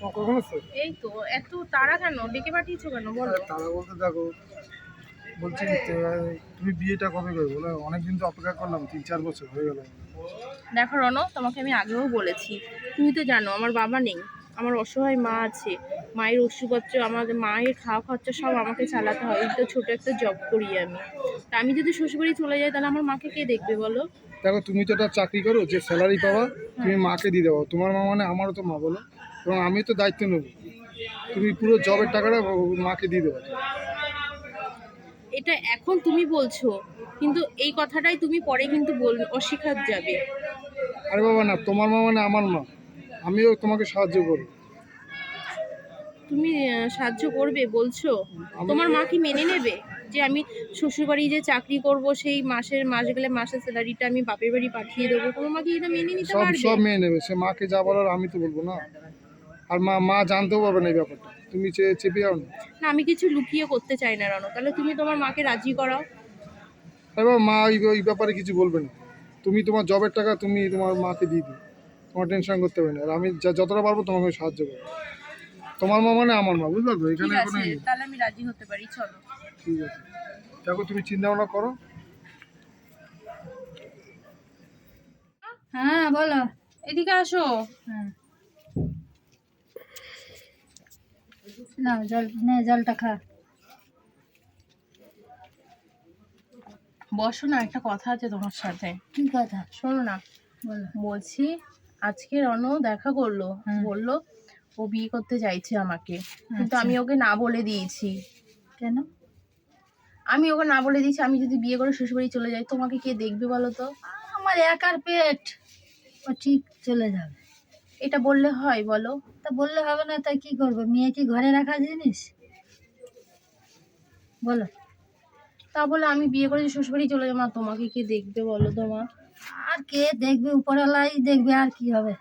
কখন আসছে এই তো এত তাড়া কেন? ডেকে পাঠিয়েছো কেন? বলো। তারা বলতে দেখো বলছি তুমি বিয়েটা কবে করবে? বলে অনেকদিন তো অপেক্ষা করলাম তিন চার বছর হয়ে গেল। দেখো রনো তোমাকে আমি আগেও বলেছি। তুমি তো জানো আমার বাবা নেই। আমার অসহায় মা আছে। মায়ের ওষুধপত্র আমাদের মায়ের খাওয়া খরচা সব আমাকে চালাতে হয়। এই তো ছোটো একটা জব করি আমি। তা আমি যদি শ্বশুরবাড়ি চলে যাই তাহলে আমার মাকে কে দেখবে বলো? দেখো তুমি তো একটা চাকরি করো যে স্যালারি পাওয়া তুমি মাকে দিয়ে দেবো তোমার মা মানে আমারও তো মা বলো। এবং আমি তো দায়িত্ব নেব। তুমি পুরো জবের টাকাটা মাকে দিয়ে দেবো। এটা এখন তুমি বলছো কিন্তু এই কথাটাই তুমি পরে কিন্তু বল অস্বীকার যাবে। আরে বাবা না তোমার মা মানে আমার মা। আমিও তোমাকে সাহায্য করব। তুমি সাহায্য করবে বলছো? তোমার মা কি মেনে নেবে যে আমি শ্বশুরবাড়ি যে চাকরি করব সেই মাসের মাস গেলে মাসের স্যালারিটা আমি বাপের বাড়ি পাঠিয়ে দেবো? তোমার মা কি এটা মেনে নিতে পারবে? সব মেয়ে নেবে। সে মাকে যা বলার আমি তো বলব না। আর মা মা জানতেও পারবে না এই ব্যাপারটা। তুমি চেপে যাও না। না আমি কিছু লুকিয়ে করতে চাই না রানো। তাহলে তুমি তোমার মাকে রাজি করাও। এবার মা ওই ওই ব্যাপারে কিছু বলবে না। তুমি তোমার জবের টাকা তুমি তোমার মাকে দিয়ে দিও। তোমার টেনশন করতে হবে না। আর আমি যা- যতটা পারব তোমাকে সাহায্য করব। তোমার মা মানে আমার মা বুঝতে পারছ ঠিক এখানে কোনো তাহলে আমি রাজি হতে পারি চলো। ঠিক আছে। দেখো তুমি চিন্তা ভাবনা করো। হ্যাঁ বলো। এদিকে আসো। হ্যাঁ। না জল নে জলটা খা। বসো না একটা কথা আছে তোমার সাথে। কি কথা? শোনো না। বলো। বলছি আজকে রণ দেখা করল। বলল ও বিয়ে করতে চাইছে আমাকে। কিন্তু আচ্ছা। আমি ওকে না বলে দিয়েছি। কেন? আমি ওকে না বলে দিয়েছি আমি যদি বিয়ে করে শ্বশুরবাড়ি চলে যাই তোমাকে কে দেখবে বলো তো? আমার একার পেট। ও ঠিক চলে যাবে। এটা বললে হয় বলো। তা বললে হবে না তাই কি করব? মেয়ে কি ঘরে রাখা জিনিস? বলো। তা বলে আমি বিয়ে করে শ্বশুরবাড়ি চলে যাব তোমাকে কে দেখবে বলো তো মা? আর কে দেখবে? উপরওয়ালাই দেখবে আর কি হবে?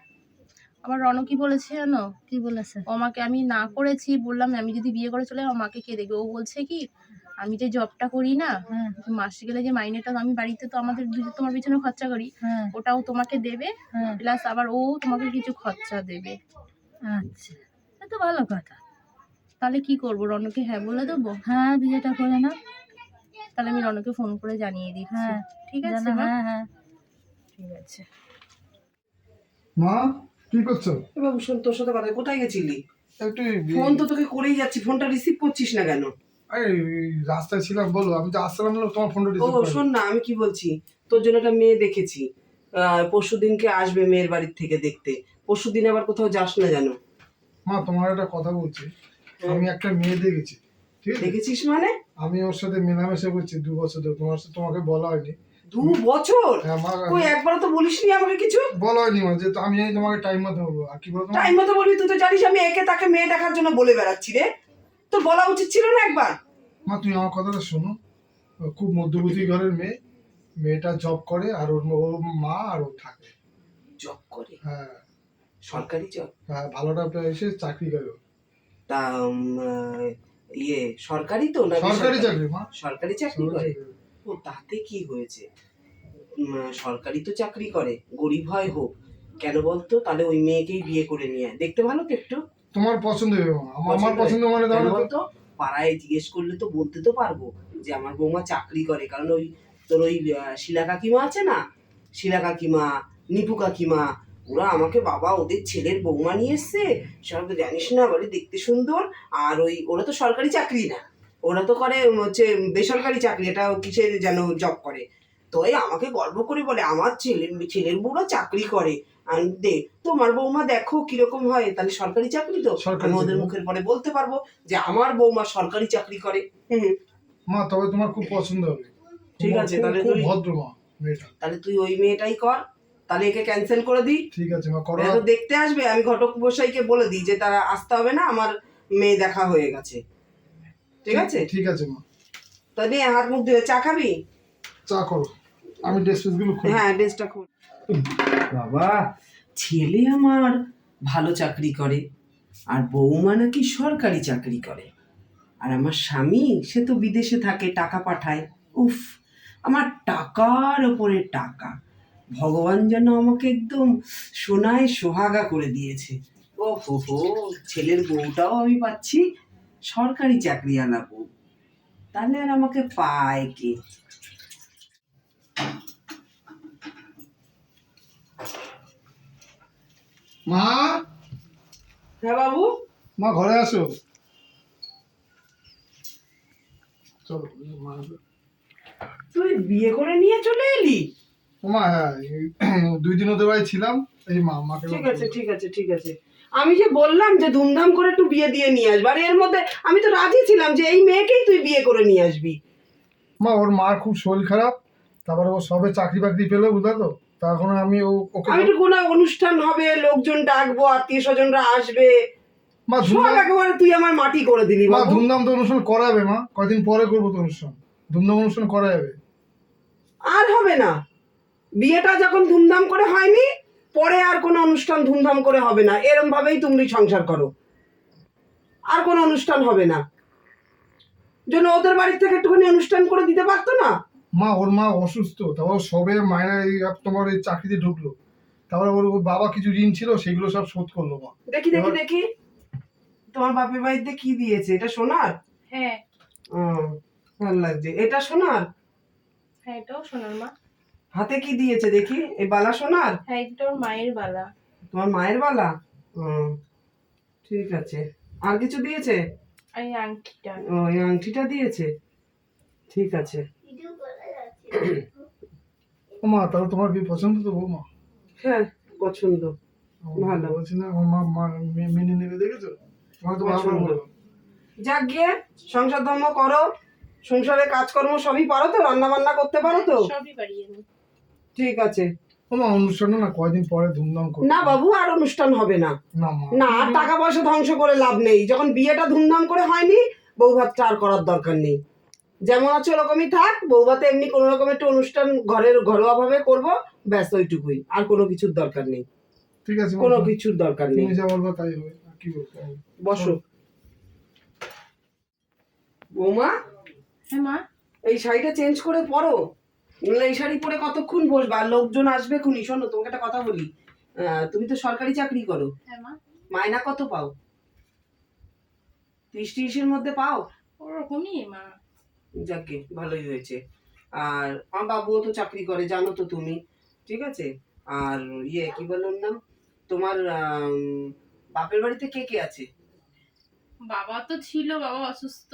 আমার রণ কি বলেছে জানো? কি বলেছে? আমাকে আমি না করেছি বললাম আমি যদি বিয়ে করে চলে আমার কে দেখবে? ও বলছে কি আমি যে জবটা করি না হ্যাঁ। মাসে গেলে যে মাইনেটা আমি বাড়িতে তো আমাদের দুজন তোমার পিছনে খরচা করি হ্যাঁ। ওটাও তোমাকে দেবে হ্যাঁ। প্লাস আবার ও তোমাকে কিছু খরচা দেবে। আচ্ছা এ তো ভালো কথা। তাহলে কি করব? রনকে হ্যাঁ বলে দেবো? হ্যাঁ বিয়েটা করে না তাহলে আমি রনকে ফোন করে জানিয়ে দিই হ্যাঁ ঠিক আছে মা? হ্যাঁ হ্যাঁ। ঠিক আছে। মা কি করছ? এ বাবু শোন তোর সাথে কথা কোথায় গেছিলি? একটু ফোন তো তোকে করেই যাচ্ছি। ফোনটা রিসিভ করছিস না কেন? আরে রাস্তায় ছিলাম বলো। আমি তো আসলাম না তোমার ফোনটা ও রিসিভ শোন না আমি কি বলছি? তোর জন্য একটা মেয়ে দেখেছি। পরশু দিনকে আসবে মেয়ের বাড়ির থেকে দেখতে। পরশু দিন আবার কোথাও যাস না জানো মা তোমার একটা কথা বলছি। আমি একটা মেয়ে দেখেছি ঠিক আছে? দেখেছিস মানে? আমি ওর সাথে মেলামেশা করছি দু বছর ধরে। তোমার সাথে তোমাকে বলা হয়নি। দু বছর? হ্যাঁ তুই একবারও তো বলিসনি আমাকে কিছু? বলা হয়নি মা যে তো আমি তোমাকে টাইম মতো বলব। আর কি বলতো টাইম মতো বলবি? তুই তো জানিস আমি একে তাকে মেয়ে দেখার জন্য বলে বেড়াচ্ছি রে। তোর বলা উচিত ছিল না একবার? মা তুমি আমার কথাটা শোনো। খুব মধ্যবর্তী ঘরের মেয়ে। মেয়েটা জব করে আর ওর মা আর ও থাকে। জব করে? হ্যাঁ। সরকারি জব হ্যাঁ ভালোটা এসে চাকরি করে তা ইয়ে সরকারি তো না সরকারি চাকরি মা। সরকারি চাকরি করে? ও তাতে কি হয়েছে? সরকারি তো চাকরি করে গরিব হয় হোক। কেন বলতো? তাহলে ওই মেয়েকেই বিয়ে করে নিয়ে। দেখতে ভালো তো একটু। তোমার পছন্দ হবে আমার- পছন্দ মানে তাহলে তো- বলতো? পাড়ায় জিজ্ঞেস করলে তো বলতে তো পারব যে আমার বৌমা চাকরি করে কারণ ওই তোর ওই শিলা কাকিমা আছে না? শিলা কাকিমা নিপু কাকিমা ওরা আমাকে বাবা ওদের ছেলের বৌমা নিয়ে এসছে। সব তো জানিস না বলে দেখতে সুন্দর। আর ওই ওরা তো সরকারি চাকরি না। ওরা তো করে হচ্ছে বেসরকারি চাকরি এটা কিসের যেন জব করে? তো এই আমাকে গর্ব করে বলে আমার ছেলে ছেলের বউরা চাকরি করে। আর দে তোমার বৌমা দেখো কীরকম হয়। তাহলে সরকারি চাকরি তো? সরকারি আমি ওদের মুখের পরে বলতে পারব যে আমার বৌমা সরকারি চাকরি করে। হুম। মা তবে তোমার খুব পছন্দ হবে। ঠিক আছে, তাহলে তুই- ভদ্র মা মেয়েটা। তাহলে তুই ওই মেয়েটাই কর তাহলে একে ক্যান্সেল করে দিই। ঠিক আছে মা করো। তো দেখতে আসবে আমি ঘটক বসাইকে বলে দিই যে তারা আসতে হবে না আমার মেয়ে দেখা হয়ে গেছে। ঠিক আছে? ঠিক আছে মা। তাহলে হাত মুখ ধুয়ে চা খাবি? চা করো। আমি ড্রেসগুলো খুলি। হ্যাঁ ড্রেসটা খুল। বাবা ছেলে আমার ভালো চাকরি করে আর বৌমা নাকি সরকারি চাকরি করে। আর আমার স্বামী সে তো বিদেশে থাকে টাকা পাঠায়। উফ আমার টাকার ওপরে টাকা। ভগবান যেন আমাকে একদম সোনায় সোহাগা করে দিয়েছে। ও হো হো ছেলের বউটাও আমি পাচ্ছি সরকারি চাকরি বউ। তাহলে আর আমাকে পায় কে? মা? হ্যাঁ বাবু? মা ঘরে আসো। চলো মা আসো। তুই বিয়ে করে নিয়ে চলে এলি? মা হ্যাঁ দুই দিন ওদের বাড়ি ছিলাম এই মা মাকে ঠিক আছে ঠিক আছে ঠিক আছে। আমি যে বললাম যে ধুমধাম করে একটু বিয়ে দিয়ে নিয়ে আসবি আর এর মধ্যে আমি তো রাজি ছিলাম যে এই মেয়েকেই তুই বিয়ে করে নিয়ে আসবি। মা ওর মার খুব শরীর খারাপ তারপরে ও সবে চাকরি বাকরি পেল বুঝলে তো? তখন আমি ও ওকে আমি কোনো অনুষ্ঠান হবে লোকজন ডাকবো আত্মীয় স্বজনরা আসবে। মা সব ধুমধাম একেবারে তুই আমার মাটি করে দিলি মা ধুমধাম তো অনুষ্ঠান করাবে মা। কয়দিন পরে করব তো অনুষ্ঠান? ধুমধাম অনুষ্ঠান করা যাবে। আর হবে না। বিয়েটা যখন ধুমধাম করে হয়নি পরে আর কোনো অনুষ্ঠান ধুমধাম করে হবে না। এরম ভাবেই তুমি সংসার করো। আর কোনো অনুষ্ঠান হবে না। জন্য ওদের বাড়ির থেকে একটুখানি অনুষ্ঠান করে দিতে পারতো না? মা ওর মা অসুস্থ। তারপর সবে মায়েরা এই তোমার এই চাকরিতে ঢুকলো। তারপরে ওর ওর বাবা কিছু ঋণ ছিল সেগুলো সব শোধ করল মা। দেখি দেখি দেখি। তোমার বাপের বাড়িতে কি দিয়েছে? এটা সোনার? হ্যাঁ। ও, ভালো লাগছে। এটা সোনার? হ্যাঁ এটাও সোনার মা। হাতে কি দিয়েছে দেখি? এই বালা সোনার? হ্যাঁ এটা ওর মায়ের বালা। তোমার মায়ের বালা? ও, ঠিক আছে। আর কিছু দিয়েছে? এই আংটিটা। ও এই আংটিটা দিয়েছে? ঠিক আছে। ও মা তাহলে তোমার কি পছন্দ তো বৌমা? হ্যাঁ পছন্দ। ভালো। বলছি না আমার মা মা মেনে নেবে দেখেছ? তোমার তো ভালো যাক গিয়ে সংসার ধর্ম করো। সংসারে কাজকর্ম সবই পারো তো? রান্না বান্না করতে পারো তো? সবই পারি আমি। ঠিক আছে। ও মা অনুষ্ঠানটা না কয়দিন পরে ধুমধাম করো না বাবু আর অনুষ্ঠান হবে না। না আর টাকা পয়সা ধ্বংস করে লাভ নেই। যখন বিয়েটা ধুমধাম করে হয়নি বউ ভাতটা আর করার দরকার নেই। যেমন আছে ওরকমই থাক বউ ভাতে এমনি কোনো রকম একটু অনুষ্ঠান ঘরের ঘরোয়া ভাবে করব ব্যাস ওইটুকুই। আর কোনো কিছুর দরকার নেই। ঠিক আছে কোনো কিছুর দরকার নেই। যা বলব তাই হবে। কি বলব? বসো। বৌমা? হ্যাঁ মা। এই শাড়িটা চেঞ্জ করে পরো। এই শাড়ি পরে কতক্ষণ বসবে? লোকজন আসবে খুনি শোনো তোমাকে একটা কথা বলি। তুমি তো সরকারি চাকরি করো। হ্যাঁ মা। মাইনা কত পাও? ত্রিশ ত্রিশের মধ্যে পাও? ওরকমই মা। যাকে ভালোই হয়েছে। আর আমার বাবুও তো চাকরি করে জানো তো তুমি। ঠিক আছে? আর ইয়ে কি বললাম নাম? তোমার বাপের বাড়িতে কে কে আছে? বাবা তো ছিল বাবা অসুস্থ।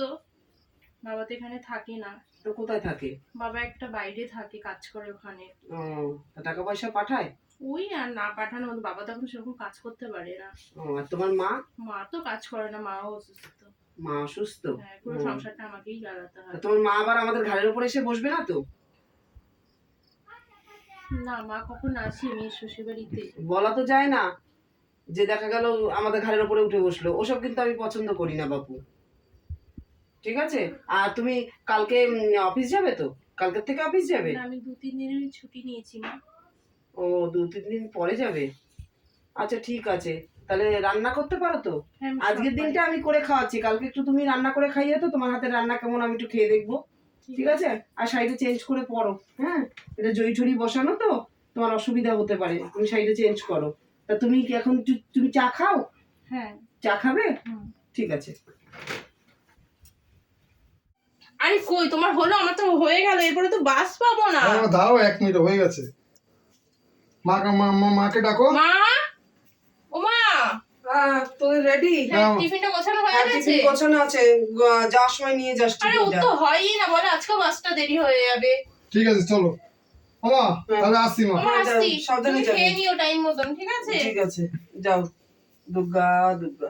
বাবা তো এখানে থাকে না। তো কোথায় থাকে? বাবা একটা বাইরে থাকে কাজ করে ওখানে। ও, টাকা পয়সা পাঠায়? ওই আর না পাঠানো মতো বাবা তখন সেরকম কাজ করতে পারে না। আর তোমার মা? মা তো কাজ করে না মাও অসুস্থ। মা অসুস্থ? হ্যাঁ পুরো সংসারটা আমাকেই চালাতে হয়। তোমার মা আবার আমাদের ঘাড়ের উপর এসে বসবে না তো? না মা কখন আসি মেয়ের শ্বশুর বাড়িতে বলা তো যায় না যে দেখা গেল আমাদের ঘাড়ের উপরে উঠে বসল। ওসব কিন্তু আমি পছন্দ করি না বাপু। ঠিক আছে? আর তুমি কালকে অফিস যাবে তো? কালকের থেকে অফিস যাবে? আমি দু তিন দিনের ছুটি নিয়েছি মা। ও দু তিন দিন পরে যাবে? আচ্ছা ঠিক আছে। তাহলে রান্না করতে পারো তো? হ্যাঁ, আজকের দিনটা আমি করে খাওয়াচ্ছি। কালকে একটু তুমি রান্না করে খাইয়ে তো তোমার হাতে রান্না কেমন আমি একটু খেয়ে দেখব। ঠিক আছে? আর শাড়িটা চেঞ্জ করে পরো হ্যাঁ? এটা ঠড়ি বসানো তো? তোমার অসুবিধা হতে পারে। তুমি শাড়িটা চেঞ্জ করো। তা তুমি কি এখন তুমি চা খাও? হ্যাঁ। চা খাবে? ঠিক আছে। আরে কই তোমার হলো? আমার তো হয়ে গেল এরপরে তো বাস পাবো না। দাঁড়াও এক মিনিট হয়ে গেছে। মা মা- মা- মাকে ডাকো। মা? ও মা? আহ, তোদের রেডি হ্যাঁ, হ্যাঁ। টিফিনটা গোছানো হয়ে গেছে? গোছানো আছে। যাওয়ার সময় নিয়ে যাস আরে ও তো হয়ই না বলে আজকে বাসটা দেরি হয়ে যাবে। ঠিক আছে চলো। ও মা। তাহলে আসছি মা। আমার যাও, আসছি। সাবধানে যাবে। খেয়ে নিও টাইম মতন ঠিক আছে? ঠিক আছে যাও। দুর্গা দুর্গা।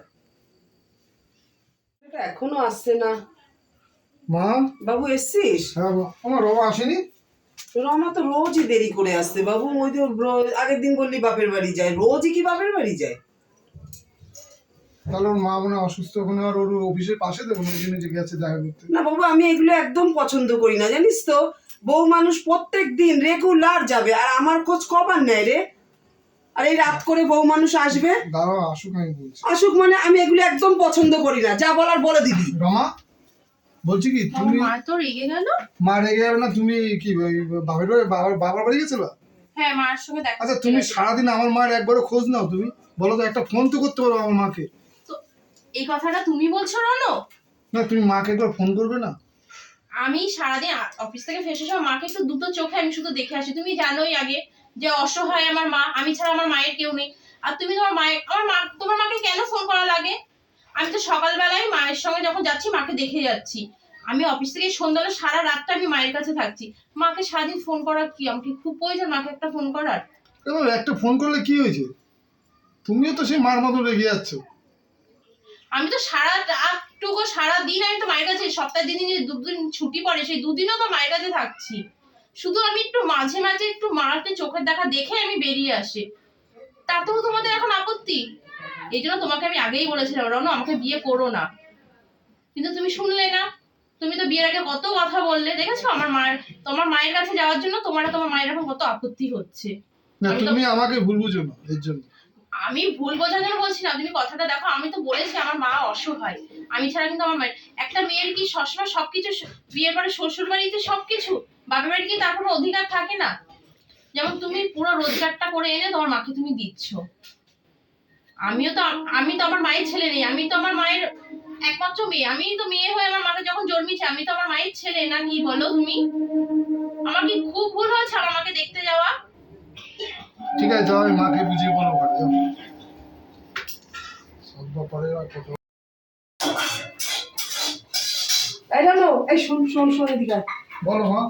এটা এখনও আসছে না। মা? বাবু এসছিস? হ্যাঁ আমার বাবা আসেনি? রমা তো রোজই দেরি করে আসছে বাবু। ওই আগের দিন বললি বাপের বাড়ি যায়। রোজই কি বাপের বাড়ি যায়? তাহলে ওর মা মনে অসুস্থ ওখানে আর ওর অফিসের পাশে দেবো না জন্য যে গেছে দেখা করতে। না বাবু আমি এগুলো একদম পছন্দ করি না জানিস তো। বউ মানুষ প্রত্যেক দিন রেগুলার যাবে আর আমার খোঁজ কবার নেয় রে। আর এই রাত করে বউ মানুষ আসবে? দাঁড়াও আসুক আমি বলছি। আসুক মানে আমি এগুলো একদম পছন্দ করি না। যা বলার বলে দিবি। রমা? বলছি কি তুমি মা তো রেগে গেল। মা রেগে যাবে না তুমি কি বাপের বাড়ি বাবার বাবার বাড়ি গেছিল? হ্যাঁ মায়ের সঙ্গে দেখা আচ্ছা তুমি। সারাদিন আমার মায়ের একবারও খোঁজ নাও তুমি। বলো তো একটা ফোন তো করতে পারো আমার মাকে। তো এই কথাটা তুমি বলছো রনো? না তুমি মাকে একবার ফোন করবে না? আমি সারাদিন অফিস থেকে ফেসে সব মাকে একটু দুটো চোখে আমি শুধু দেখে আসি। তুমি জানোই আগে যে অসহায় আমার মা। আমি ছাড়া আমার মায়ের কেউ নেই। আর তুমি তোমার মায়ের আমার মা তোমার মাকে কেন ফোন করা লাগে? আমি তো সকালবেলায় মায়ের সঙ্গে যখন যাচ্ছি মাকে দেখে যাচ্ছি। আমি অফিস থেকে সন্ধ্যাবেলা সারা রাতটা আমি মায়ের কাছে থাকছি। মাকে সারাদিন ফোন করার কি? আমাকে খুব প্রয়োজন মাকে একটা ফোন করার। এবার একটা ফোন করলে কি হয়েছে? তুমিও তো সেই মার মতো রেগে যাচ্ছ। আমি তো সারা রাতটুকু সারা দিন আমি তো মায়ের কাছে সপ্তাহে দিন যে দুদিন ছুটি পড়ে সেই দুদিনও তো মায়ের কাছে থাকছি। শুধু আমি একটু মাঝে মাঝে একটু মাকে চোখের দেখা দেখে আমি বেরিয়ে আসি। তাতেও তোমাদের এখন আপত্তি? এই জন্য তোমাকে আমি আগেই বলেছিলাম রনো আমাকে বিয়ে করো না। কিন্তু তুমি শুনলে না। তুমি তো বিয়ের আগে কত কথা বললে দেখেছ? আমার মায়ের তোমার মায়ের কাছে যাওয়ার জন্য তোমার তোমার মায়ের এখন কত আপত্তি হচ্ছে। না তুমি আমাকে ভুল বুঝো না এর জন্য। আমি ভুল বোঝার জন্য বলছি না তুমি কথাটা দেখো আমি তো বলেছি আমার মা অসহায়। আমি ছাড়া কিন্তু আমার মায়ের একটা মেয়ের কি সবসময় সবকিছু বিয়ের পরে শ্বশুর বাড়িতে সবকিছু? বাপের বাড়ি কি তার কোনো অধিকার থাকে না? যেমন তুমি পুরো রোজগারটা করে এনে তোমার মাকে তুমি দিচ্ছ। আমিও তো আমি তো আমার মায়ের ছেলে নেই আমি তো আমার মায়ের একমাত্র মেয়ে। আমি তো মেয়ে হয়ে আমার মাকে যখন জন্মিয়েছি আমি তো আমার মায়ের ছেলে না কি বলো তুমি? আমার কি খুব ভুল হয়েছে আমার মাকে দেখতে যাওয়া? ঠিক আছে যাও মাকে বুঝিয়ে বলো যাও। আর কত এই জানো এই শোন শোন শোন এদিকে বলো মা।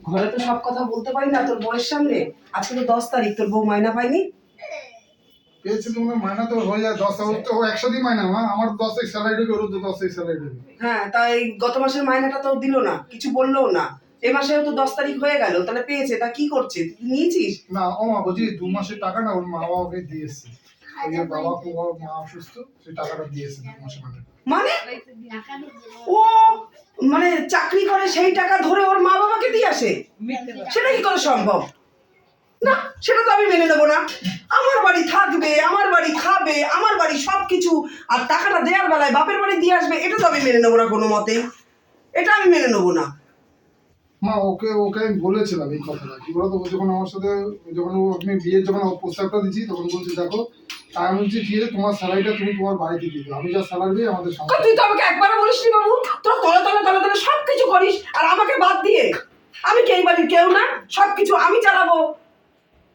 ঘরে তো সব কথা বলতে পারি না তোর বউয়ের সামনে। আজকে তো দশ তারিখ তোর বউ মাইনা পাইনি পেয়েছে তোমার মায়না তো হয়ে যায় দশ ওর তো একসাথেই মায়না মা আমার দশ তারিখ স্যালারি দেবে ওর তো দশ স্যালারি দেবে হ্যাঁ তাই গত মাসের মাইনাটা তো দিল না কিছু বললোও না। এ মাসেও তো দশ তারিখ হয়ে গেল তাহলে পেয়েছে তা কি করছে? তুই নিয়েছিস? না ও মা বলছি দু মাসের টাকা না ওর মা বাবাকে দিয়ে এসছে ওই যে বাবা বাবা মা অসুস্থ সেই টাকাটা দিয়ে এসছে দু মাসের মানে মানে? ও মানে চাকরি করে সেই টাকা ধরে ওর মা বাবাকে দিয়ে আসে? সেটা কি করে সম্ভব? না সেটা তো আমি মেনে নেব না। আমার বাড়ি থাকবে আমার বাড়ি খাবে আমার বাড়ি সব কিছু আর টাকাটা দেওয়ার বেলায় বাপের বাড়ি দিয়ে আসবে এটা তো আমি মেনে নেব না কোনো মতেই এটা আমি মেনে নেব না। মা ওকে ওকে আমি বলেছিলাম এই কথাটা। কি বলতো যখন আমার সাথে যখন ও আপনি বিয়ের যখন প্রস্তাবটা দিচ্ছি তখন বলছি দেখো আমি বলছি ঠিক আছে তোমার স্যালারিটা তুমি তোমার বাড়িতে দিয়ে আমি যা স্যালারি আমাদের তুই তো আমাকে একবারও বলিস নি বাবু তোর তলে তলে তলে তলে সব কিছু করিস আর আমাকে বাদ দিয়ে আমি কি এই বাড়ির কেউ না সব কিছু আমি চালাবো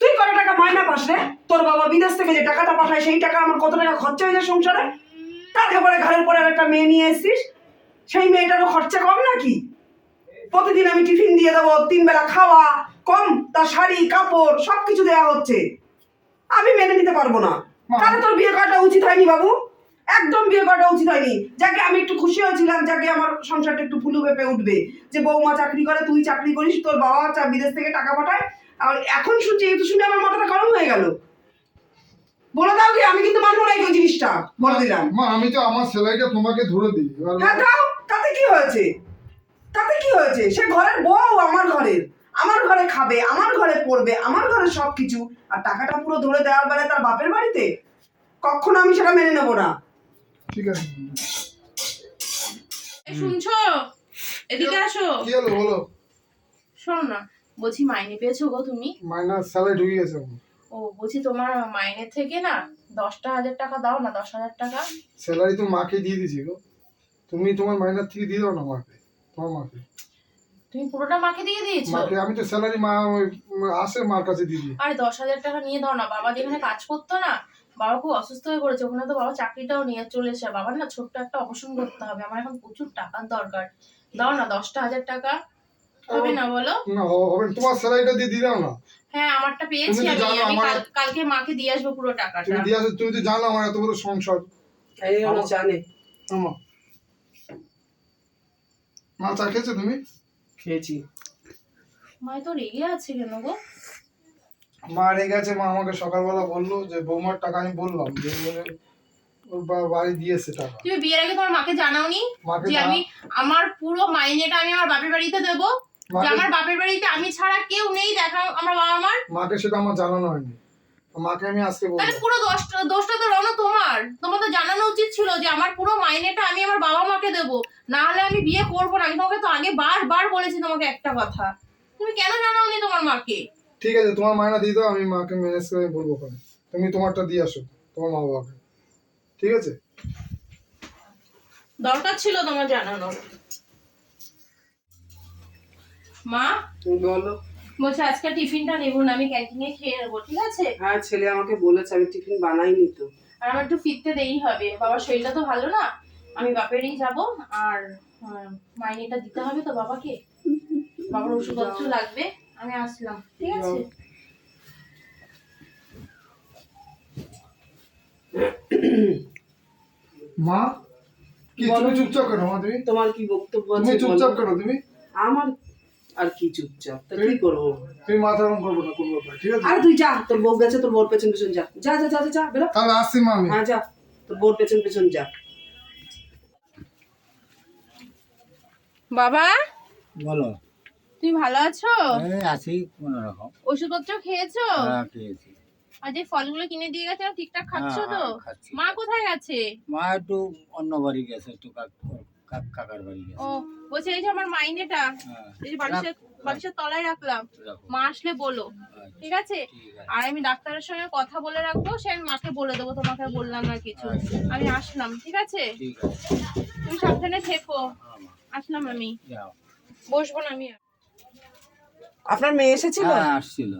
তুই কত টাকা মাইনা পাস রে তোর বাবা বিদেশ থেকে যে টাকাটা পাঠায় সেই টাকা আমার কত টাকা খরচা হয়ে যায় সংসারে তারপরে ঘরের পরে আর একটা মেয়ে নিয়ে এসছিস। সেই মেয়েটারও খরচা কম নাকি? প্রতিদিন আমি টিফিন দিয়ে দেবো তিন বেলা খাওয়া কম তার শাড়ি কাপড় সব কিছু দেওয়া হচ্ছে। আমি মেনে নিতে পারব না। তাহলে তোর বিয়ে করাটা উচিত হয়নি বাবু। একদম বিয়ে করাটা উচিত হয়নি। যাকে আমি একটু খুশি হয়েছিলাম যাকে আমার সংসারটা একটু ফুলু পেপে উঠবে। যে বৌমা চাকরি করে তুই চাকরি করিস তোর বাবা বিদেশ থেকে টাকা পাঠায়। আর এখন শুনছি এই তো শুনে আমার মাথাটা গরম হয়ে গেল। বলে দাও কি আমি কিন্তু মানবো না এই জিনিসটা বলে দিলাম। মা আমি তো আমার স্যালারিটা তোমাকে ধরে দিই হ্যাঁ দাও তাতে কি হয়েছে? তাতে কি হয়েছে? সে ঘরের বউ আমার ঘরের আমার ঘরে খাবে আমার ঘরে পড়বে আমার ঘরে সব কিছু আর টাকাটা পুরো ধরে দেওয়ার বেলায় তার বাপের বাড়িতে? কখনো আমি সেটা মেনে নেব না। ঠিক আছে শুনছো? এদিকে আসো। কি হলো বলো। শোনো না বলছি মাইনে পেয়েছ গো তুমি। মাইনাস স্যালারি ঢুকে গেছে ও বলছি তোমার মাইনে থেকে না দশটা হাজার টাকা দাও না দশ হাজার টাকা। স্যালারি তো মাকে দিয়ে দিছি গো। তুমি তোমার মাইনাস থেকে দিয়ে দাও না মাকে তোমার মাকে। তুমি পুরোটা মাকে দিয়ে দিয়েছ? মাকে আমি তো স্যালারি মা আসে মার কাছে দিয়ে দিই আরে দশ হাজার টাকা নিয়ে দাও না বাবা যেখানে কাজ করতো না। বাবা খুব অসুস্থ হয়ে পড়েছে ওখানে তো বাবা চাকরিটাও নিয়ে চলে এসে বাবার না ছোট্ট একটা অপারেশন করতে হবে আমার এখন প্রচুর টাকার দরকার। দাও না দশটা হাজার টাকা হবে না বলো? না হবে তোমার স্যালারিটা দিয়ে দাও না। হ্যাঁ আমারটা পেয়েছি তুমি তো আমি জানো আমি আমার- কালকে মাকে দিয়ে আসব পুরো টাকাটা। তুমি দিয়ে আসো তুমি তো জানো আমার এত বড় সংসার। এই হলো জানে। আমা মা চা খেয়েছো তুমি? খেয়েছি। তো রেগে আছে কেন গো? মা রেগে মা আমাকে সকালবেলা বলল যে বৌমার টাকা আমি বললাম যে ওর বা- বাড়ি দিয়েছে টাকা। তুমি বিয়ের আগে তোমার মাকে জানাওনি? যে আমি আমার পুরো মাইনেটা আমি আমার বাপের বাড়িতে দেবো? আমার বাপের বাড়িতে আমি ছাড়া কেউ নেই দেখা আমার বাবা মার মাকে সেটা আমার জানানো হয়নি। মাকে আমি আজকে তাহলে পুরো দোষটা দোষটা তো রনো তোমার। তোমার তো জানানো উচিত ছিল যে আমার পুরো মাইনেটা আমি আমার বাবা মাকে দেবো। না হলে আমি বিয়ে করব না। আমি তোমাকে তো আগে বারবার বলেছি তোমাকে একটা কথা। তুমি কেন জানাওনি তোমার মাকে? ঠিক আছে তোমার মায়না দিয়ে দাও আমি মাকে ম্যানেজ করে বলব ওখানে তুমি তোমারটা দিয়ে আসো তোমার মা বাবাকে। ঠিক আছে? দরকার ছিল তোমার জানানোর মা? বলো। বলছে আজকে টিফিনটা নেব না আমি ক্যান্টিনে খেয়ে নেব ঠিক আছে? হ্যাঁ ছেলে আমাকে বলেছে আমি টিফিন বানাইনি তো। আর আমার একটু ফিরতে দেরি হবে। বাবার শরীরটা তো ভালো না? আমি বাপেরই যাব আর মাইনেটা দিতে হবে তো বাবাকে। বাবার ওষুধপত্র লাগবে আমি আসলাম ঠিক আছে? মা কি তুমি চুপচাপ কেন মা তুমি? তোমার কি বক্তব্য তুমি আছে চুপচাপ কেন তুমি? আমার আর কি চুপচাপ? তা কি করব? তুমি মাথা গরম করব না কোনো ব্যাপারে ঠিক আছে? আর তুই যা তোর বউ গেছে তোর বোর পেছন পেছন যা। যা যা যা যা, বেরো। তাহলে আসছি মা আমি হ্যাঁ যা তোর বোর পেছন পেছন যা। বাবা? বলো। তুমি ভালো আছো? আছি কোন রকম। ওষুধপত্র খেয়েছো? হ্যাঁ, খেয়েছি। আর যে ফলগুলো কিনে দিয়ে গেছে ঠিকঠাক খাচ্ছ হ্যাঁ, তো? হ্যাঁ, মা কোথায় গেছে মা একটু অন্য বাড়ি গেছে একটু কাক- কাকার বাড়ি গেছে। ও বলছে এই যে আমার মাইনেটা হ্যাঁ, এই যে বালিশের বালিশের তলায় রাখলাম মা আসলে বলো আচ্ছা, ঠিক আছে? আর আমি ডাক্তারের সঙ্গে কথা বলে রাখব সে আমি মাকে বলে দেবো তোমাকে বললাম না কিছু। আচ্ছা। আমি আসলাম ঠিক আছে? তুমি সাবধানে থেকো। হ্যাঁ, আসলাম আমি। বসবো না আমি আপনার মেয়ে এসেছিল? হ্যাঁ আসছিল।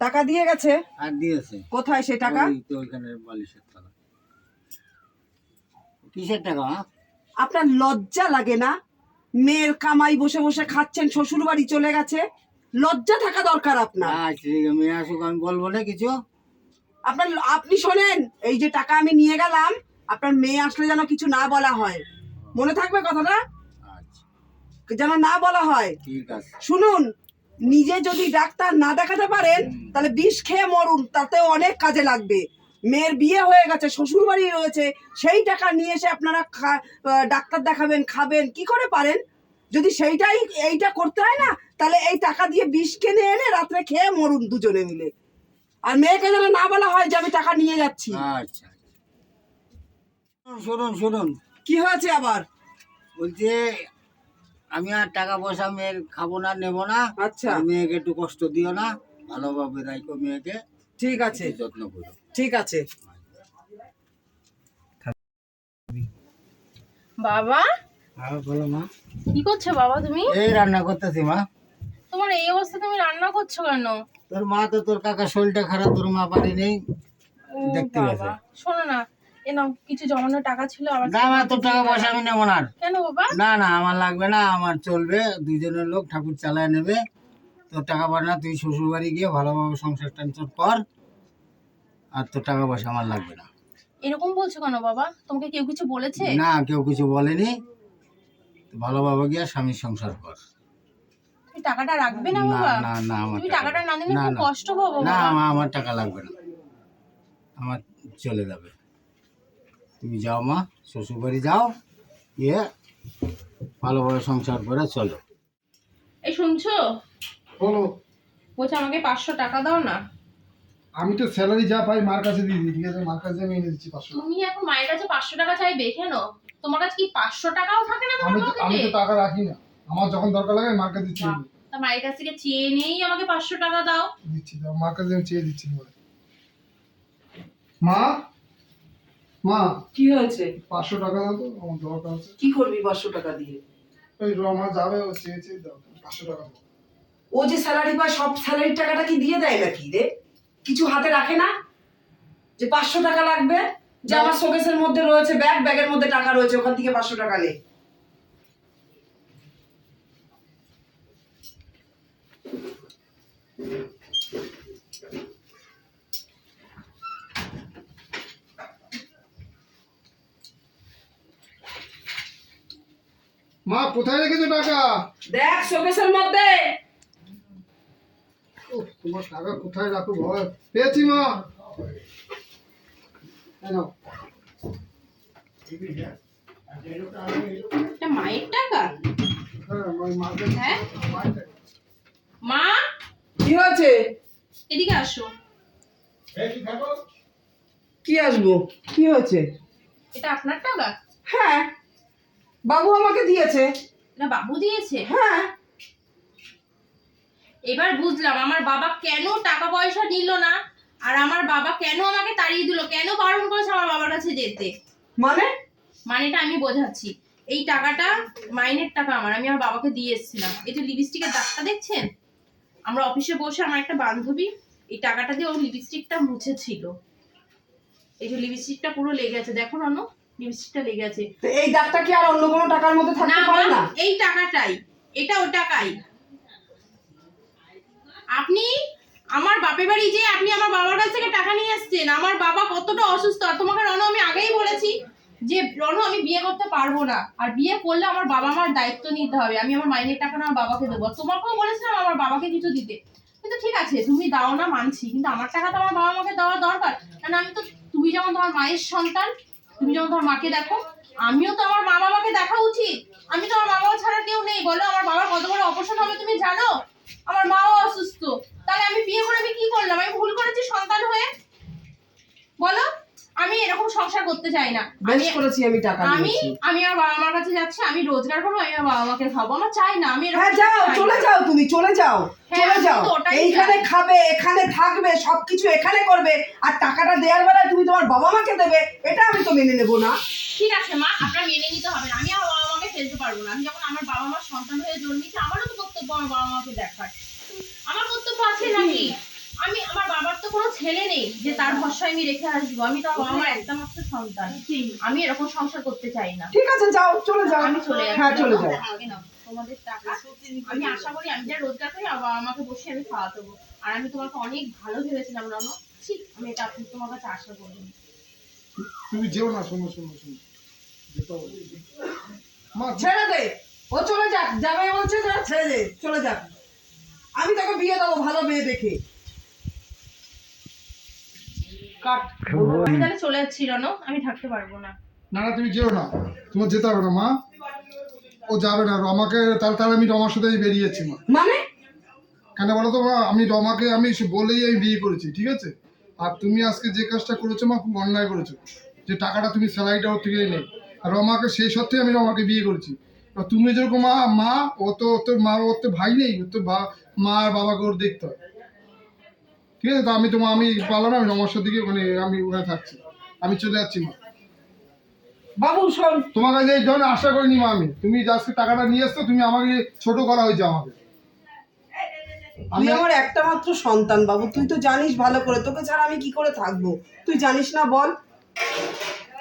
টাকা দিয়ে গেছে? আর দিয়েছে। কোথায় সে টাকা? ওইখানে বালিশের তলা কিসের টাকা? আপনার লজ্জা লাগে না? মেয়ের কামাই বসে বসে খাচ্ছেন শ্বশুর বাড়ি চলে গেছে। লজ্জা থাকা দরকার আপনার। ঠিক আছে মেয়ে আসুক আমি বলব না কিছু। আপনার আপনি শোনেন এই যে টাকা আমি নিয়ে গেলাম আপনার মেয়ে আসলে যেন কিছু না বলা হয়। মনে থাকবে কথাটা? আচ্ছা। যেন না বলা হয়। ঠিক আছে। শুনুন নিজে যদি ডাক্তার না দেখাতে পারেন তাহলে বিষ খেয়ে মরুন তাতেও অনেক কাজে লাগবে। মেয়ের বিয়ে হয়ে গেছে শ্বশুর বাড়ি রয়েছে সেই টাকা নিয়ে এসে আপনারা খা- ডাক্তার দেখাবেন খাবেন কি করে পারেন? যদি সেইটাই এইটা করতে হয় না তাহলে এই টাকা দিয়ে বিষ কিনে এনে রাত্রে খেয়ে মরুন দুজনে মিলে। আর মেয়েকে যেন না বলা হয় যে আমি টাকা নিয়ে যাচ্ছি। আচ্ছা। শুনুন শুনুন। কি হয়েছে আবার? বলছে আমি আর টাকা পয়সা মেয়ের খাব না নেব না। আচ্ছা। মেয়েকে একটু কষ্ট দিও না। ভালোভাবে রাখো মেয়েকে। ঠিক আছে। যত্ন করো। ঠিক আছে। বাবা? হ্যাঁ বলো মা। কি করছ বাবা তুমি? এই রান্না করতেছি মা। তোমার এই অবস্থা তুমি রান্না করছ কেন? তোর মা তো তোর কাকার শরীরটা খারাপ তোর মা পারি নেই। দেখতে বাবা। গেছে। শোনো না এ নাও কিছু জমানো টাকা ছিল আবার না মা তোর টাকা পয়সা আমি নেব না আর। কেন বাবা? না না আমার লাগবে না আমার চলবে দুইজনের লোক ঠাকুর চালায় নেবে। তোর টাকা পয়সা তুই শ্বশুর বাড়ি গিয়ে ভালোভাবে সংসার টেনশন কর আর তোর টাকা পয়সা আমার লাগবে না। এরকম বলছো কেন বাবা? তোমাকে কেউ কিছু বলেছে? না কেউ কিছু বলেনি। ভালোভাবে গিয়ে স্বামীর সংসার কর। তুমি টাকাটা রাখবে না বাবা? না না আমার তুমি টাকাটা না দিলে খুব কষ্ট পাবো না আমার টাকা লাগবে না। আমার চলে যাবে। তুমি যাও মা শ্বশুর বাড়ি যাও গিয়ে ভালোভাবে সংসার করে চলো। এই শুনছো? বলো। বলছে আমাকে পাঁচশো টাকা দাও না। আমি তো স্যালারি যা পাই মার কাছে দিয়ে দিই ঠিক আছে? মার কাছে আমি এনে দিচ্ছি পাঁচশো তুমি এখন মায়ের কাছে পাঁচশো টাকা চাইবে কেন? তোমার কাছে কি পাঁচশো টাকাও থাকে না আমি তো আমি তো টাকা রাখি না। আমার যখন দরকার লাগে মার কাছে চেয়ে নিই। তা মায়ের কাছ থেকে চেয়ে নিয়েই আমাকে পাঁচশো টাকা দাও। দিচ্ছি দাও। মার কাছে আমি চেয়ে দিচ্ছি এবারে। মা? মা? কি হয়েছে? পাঁচশো টাকা দাও তো আমার দরকার আছে। কি করবি পাঁচশো টাকা দিয়ে? ওই রমা যাবে ও চেয়ে চেয়ে দাও। পাঁচশো টাকা দাও। ও যে স্যালারি পায় সব স্যালারির টাকাটা কি দিয়ে দেয় নাকি রে? কিছু হাতে রাখে না? যে পাঁচশো টাকা লাগবে যে আমার শোকেসের মধ্যে রয়েছে ব্যাগ ব্যাগের মধ্যে টাকা রয়েছে ওখান থেকে পাঁচশো টাকা নে। মা কোথায় রেখেছো টাকা? দেখ শোকেসের মধ্যে। তোমার টাকা কোথায় রাখো ভয় পেয়েছি মা। এটা মায়ের টাকা? হ্যাঁ হ্যাঁ। মা? কি হয়েছে? এদিকে আসো। কি আসব? কি হয়েছে? এটা আপনার টাকা? হ্যাঁ। বাবু আমাকে দিয়েছে। এটা বাবু দিয়েছে? হ্যাঁ। এবার বুঝলাম আমার বাবা কেন টাকা পয়সা নিল না আর আমার বাবা কেন আমাকে তাড়িয়ে দিল? কেন বারণ করেছে আমার বাবার কাছে যেতে? মানে? মানেটা আমি বোঝাচ্ছি। এই টাকাটা মাইনের টাকা আমার আমি আমার বাবাকে দিয়ে এসেছিলাম। এই যে লিপস্টিকের দাগটা দেখছেন? আমরা অফিসে বসে আমার একটা বান্ধবী এই টাকাটা দিয়ে ওর লিপস্টিকটা মুছেছিল। এই যে লিপস্টিকটা পুরো লেগে আছে। দেখো নানো লিপস্টিকটা লেগে আছে। তো এই দাগটা কি আর অন্য কোনো টাকার মধ্যে থাকতে পারে না? এই টাকাটাই। এটা ও টাকাই আপনি আমার বাপের বাড়ি যে আপনি আমার বাবার কাছ থেকে টাকা নিয়ে আসছেন আমার বাবা কতটা অসুস্থ, আর তোমাকে রণ আমি আগেই বলেছি যে রণ আমি বিয়ে করতে পারব না। আর বিয়ে করলে আমার বাবা মার দায়িত্ব নিতে হবে। আমি আমার মাইনের টাকা আমার বাবাকে দেবো। তোমাকেও বলেছিলাম আমার বাবাকে কিছু দিতে। কিন্তু ঠিক আছে, তুমি দাও না, মানছি। কিন্তু আমার টাকা তো আমার বাবা মাকে দেওয়া দরকার। কারণ আমি তো, তুমি যেমন তোমার মায়ের সন্তান, তুমি যেমন তোমার মাকে দেখো, আমিও তো আমার মা বাবাকে দেখা উচিত। আমি তো আমার মা বাবা ছাড়া কেউ নেই। বলো, আমার বাবার কত বড় অপারেশন হবে তুমি জানো? আমার মাও অসুস্থ। তাহলে আমি বিয়ে করে আমি কি করলাম? আমি ভুল করেছি সন্তান হয়ে? বলো আমি এরকম সংসার করতে চাই না। আমি- করেছি আমি টাকা আমি আমি আমার বাবা মার কাছে যাচ্ছি আমি রোজগার করব আমি আমার বাবা মাকে খাব। আমার চাই না আমি হ্যাঁ যাও চলে যাও তুমি চলে যাও হ্যাঁ, চলে যাও। এইখানে খাবে এখানে থাকবে সবকিছু এখানে করবে আর টাকাটা দেওয়ার বেলায় তুমি তোমার বাবা মাকে দেবে এটা আমি তো মেনে নেব না। ঠিক আছে মা আপনার মেনে নিতে হবে না। আমি আমার বাবা মাকে ফেলতে পারব না। আমি যখন আমার বাবা মার সন্তান হয়ে জন্মেছি আমারও তো কর্তব্য আমার বাবা মাকে দেখার। আমার কর্তব্য আছে নাকি? আমি আমার বাবার তো কোনো ছেলে নেই যে তার ভরসায় আমি রেখে আসব। আমি তো আমার একটা মাত্র সন্তান। আমি এরকম সংসার করতে চাই না। ঠিক আছে যাও চলে যাও। আমি চলে যাচ্ছি। হ্যাঁ চলে যাও। তোমাদের টাকা। আমি আশা করি আমি যা রোজগার করি আমার বাবা মাকে বসে আমি খাওয়াতে দেবো আর আমি তোমাকে অনেক ভালো ভেবেছিলাম রনো ঠিক আমি এটা তোমার কাছে আশা করিনি তুমি যেও না শোনো শোনো শোনো। যেতে হবে। মা ছেড়ে দে। ও চলে যাক যাবে বলছে না ছেড়ে দে চলে যাক। আমি তোকে বিয়ে দেবো ভালো মেয়ে দেখে। কাট। আমি তাহলে চলে যাচ্ছি রনো আমি থাকতে পারব না। না না তুমি যেও না। তোমার যেতে হবে না মা। ও যাবে না রমাকে তার তাহলে আমি রমার সাথেই বেরিয়েছি মা। মানে? কেন বলো তো মা? আমি রমাকে আমি বলেই আমি বিয়ে করেছি ঠিক আছে? আর তুমি আজকে যে কাজটা করেছ মা খুব অন্যায় করেছ। যে টাকাটা তুমি স্যালারিটা ওর থেকে নেই। আর রমাকে সেই সত্ত্বে আমি রমাকে বিয়ে করেছি। তুমি যেরকম মা মা ও তো ওর তো মা ওর তো ভাই নেই ওর তো বা- মা আর বাবাকে ওর দেখতে হয়। ঠিক আছে? তো আমি তোমার আমি পারলাম আমি রমার দিকে মানে আমি ওখানে থাকছি। আমি চলে যাচ্ছি মা। বাবু শোন। তোমার কাছে এই ধরনের আশা করিনি মা আমি। তুমি যে আজকে টাকাটা নিয়ে এসছো তুমি আমাকে ছোট করা হয়েছে আমাকে। তুই আমার একটা মাত্র সন্তান বাবু। তুই তো জানিস ভালো করে তোকে ছাড়া আমি কি করে থাকব? তুই জানিস না বল।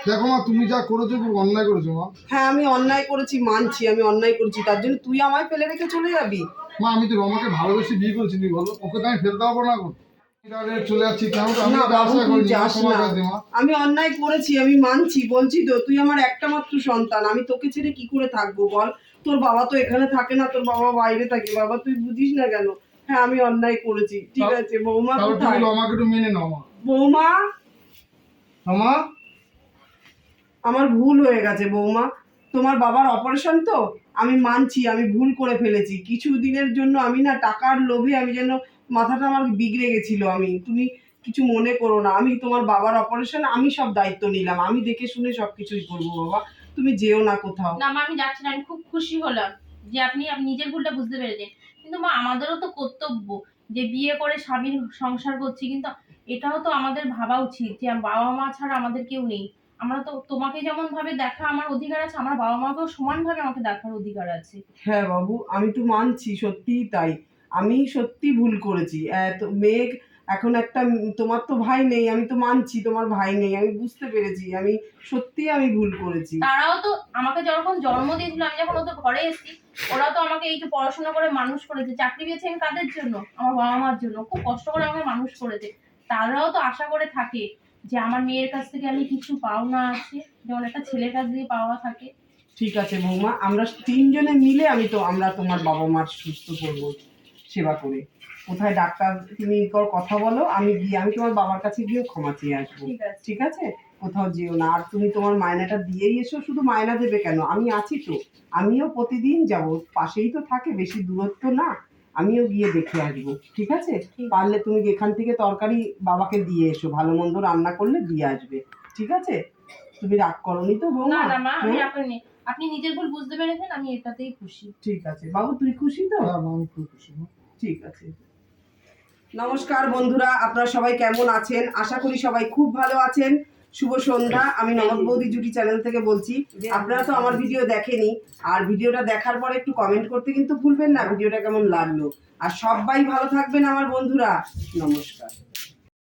দেখো মা তুমি যা করেছ খুব অন্যায় করেছ মা। হ্যাঁ আমি অন্যায় করেছি মানছি আমি অন্যায় করেছি তার জন্য তুই আমায় ফেলে রেখে চলে যাবি? মা আমি তো রমাকে ভালোবেসে বিয়ে করেছি তুমি বলো ওকে তো আমি ফেলতে পারব না এখন। চলে যাচ্ছি কেন আমি তো আশা করিনি তোমার কাছে মা। আমি অন্যায় করেছি আমি মানছি বলছি তো তুই আমার একটা মাত্র সন্তান আমি তোকে ছেড়ে কি করে থাকব বল? তোর বাবা তো এখানে থাকে না তোর বাবা বাইরে থাকে বাবা তুই বুঝিস না কেন? হ্যাঁ আমি অন্যায় করেছি ঠিক আছে বৌমা তাহলে তুমি রমাকে একটু মেনে নাও মা। বৌমা? রমা? আমার ভুল হয়ে গেছে বৌমা। তোমার বাবার অপারেশন তো? আমি মানছি, আমি ভুল করে ফেলেছি। কিছু দিনের জন্য আমি না টাকার লোভে আমি যেন মাথাটা আমার বিগড়ে গেছিল আমি। তুমি কিছু মনে করো না। আমি তোমার বাবার অপারেশন আমি সব দায়িত্ব নিলাম। আমি দেখে শুনে সব কিছুই করব বাবা। তুমি যেও না কোথাও। না মা, আমি যাচ্ছি না। আমি খুব খুশি হলাম যে আপনি আপনি নিজের ভুলটা বুঝতে পেরেছেন। কিন্তু মা, আমাদেরও তো কর্তব্য যে বিয়ে করে স্বামীর সংসার করছি। কিন্তু এটাও তো আমাদের ভাবা উচিত যে বাবা মা ছাড়া আমাদের কেউ নেই। আমরা তো তোমাকে যেমন ভাবে দেখা আমার অধিকার আছে আমার বাবা মাকেও সমানভাবে আমাকে দেখার অধিকার আছে। হ্যাঁ বাবু আমি তো মানছি সত্যিই তাই। আমি সত্যি ভুল করেছি। এত মেয়ে এখন একটা তোমার তো ভাই নেই আমি তো মানছি তোমার ভাই নেই আমি বুঝতে পেরেছি আমি সত্যি আমি ভুল করেছি। তারাও তো আমাকে যখন জন্ম দিয়েছিল আমি যখন ওদের ঘরে এসেছি ওরা তো আমাকে এই যে পড়াশোনা করে মানুষ করেছে চাকরি পেয়েছে আমি কাদের জন্য? আমার বাবা মার জন্য। খুব কষ্ট করে আমাকে মানুষ করেছে। তারাও তো আশা করে থাকে। যে আমার মেয়ের কাছ থেকে আমি কিছু পাওনা আছে যেমন একটা ছেলের কাছ দিয়ে পাওয়া থাকে। ঠিক আছে বৌমা আমরা তিনজনে মিলে আমি তো আমরা তোমার বাবা মার সুস্থ করব সেবা করে। কোথায় ডাক্তার তুমি কথা বলো আমি গিয়ে আমি তোমার বাবার কাছে গিয়ে ক্ষমা চেয়ে আসব। ঠিক আছে। ঠিক আছে? কোথাও যেও না। আর তুমি তোমার মায়নাটা দিয়েই এসো শুধু মায়না দেবে কেন? আমি আছি তো। আমিও প্রতিদিন যাব পাশেই তো থাকে বেশি দূরত্ব না। আমিও গিয়ে দেখে আসব ঠিক আছে? পারলে তুমি এখান থেকে তরকারি বাবাকে দিয়ে এসো ভালো মন্দ রান্না করলে দিয়ে আসবে ঠিক আছে? তুমি রাগ করনি তো না না মা আমি হ্যাঁ? আপনি আপনি নিজের ভুল বুঝতে পেরেছেন আমি এটাতেই খুশি। ঠিক আছে। বাবু তুই খুশি তো? হ্যাঁ আমি খুব খুশি ঠিক আছে। নমস্কার বন্ধুরা আপনারা সবাই কেমন আছেন? আশা করি সবাই খুব ভালো আছেন। শুভ সন্ধ্যা, আমি ননদ বৌদি জুটি চ্যানেল থেকে বলছি। আপনারা তো আমার ভিডিও দেখেনি, আর ভিডিওটা দেখার পরে একটু কমেন্ট করতে কিন্তু ভুলবেন না ভিডিওটা কেমন লাগল। আর সবাই ভালো থাকবেন আমার বন্ধুরা। নমস্কার।